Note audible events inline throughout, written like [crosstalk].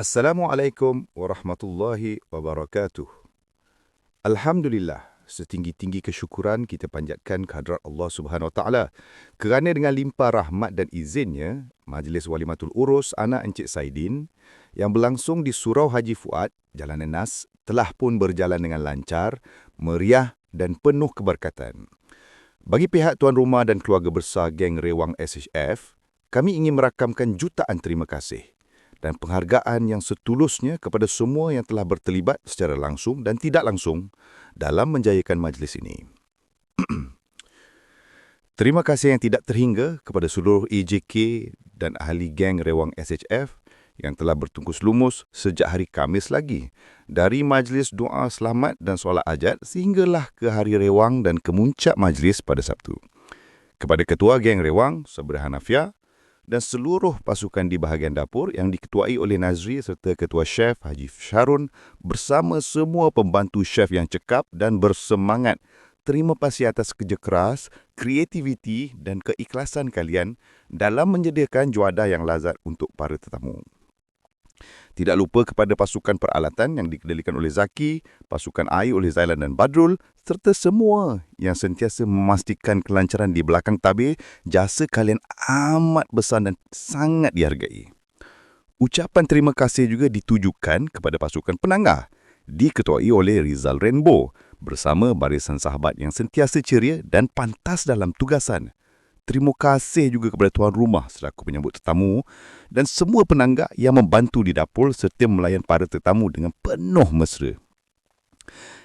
Assalamualaikum warahmatullahi wabarakatuh. Alhamdulillah, setinggi-tinggi kesyukuran kita panjatkan kehadrat Allah Subhanahu Wa Taala kerana dengan limpah rahmat dan izinnya, Majlis Walimatul Urus anak Encik Saidin yang berlangsung di Surau Haji Fuad, Jalan Nas telah pun berjalan dengan lancar, meriah dan penuh keberkatan. Bagi pihak tuan rumah dan keluarga besar geng Rewang SHF, kami ingin merakamkan jutaan terima kasih dan penghargaan yang setulusnya kepada semua yang telah berterlibat secara langsung dan tidak langsung dalam menjayakan majlis ini. [clears throat] Terima kasih yang tidak terhingga kepada seluruh EJK dan ahli geng Rewang SHF yang telah bertungkus lumus sejak hari Kamis lagi dari majlis doa selamat dan solat ajat sehinggalah ke hari Rewang dan kemuncak majlis pada Sabtu. Kepada Ketua Geng Rewang, Sabri Hanafia, dan seluruh pasukan di bahagian dapur yang diketuai oleh Nazri serta Ketua Chef Haji Sharun bersama semua pembantu chef yang cekap dan bersemangat. Terima kasih atas kerja keras, kreativiti dan keikhlasan kalian dalam menyediakan juadah yang lazat untuk para tetamu. Tidak lupa kepada pasukan peralatan yang dikendalikan oleh Zaki, pasukan air oleh Zailan dan Badrul, serta semua yang sentiasa memastikan kelancaran di belakang tabir, jasa kalian amat besar dan sangat dihargai. Ucapan terima kasih juga ditujukan kepada pasukan penanggah, diketuai oleh Rizal Rainbow, bersama barisan sahabat yang sentiasa ceria dan pantas dalam tugasan. Terima kasih juga kepada tuan rumah selaku penyambut tetamu dan semua penanggah yang membantu di dapur serta melayan para tetamu dengan penuh mesra.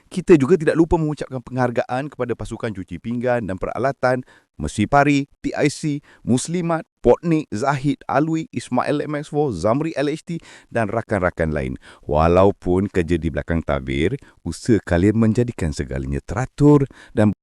Kita juga tidak lupa mengucapkan penghargaan kepada pasukan cuci pinggan dan peralatan Mesi Pari, PIC, Muslimat, Potnik, Zahid, Alwi, Ismail MX4, Zamri LHT dan rakan-rakan lain. Walaupun kerja di belakang tabir, usaha kalian menjadikan segalanya teratur dan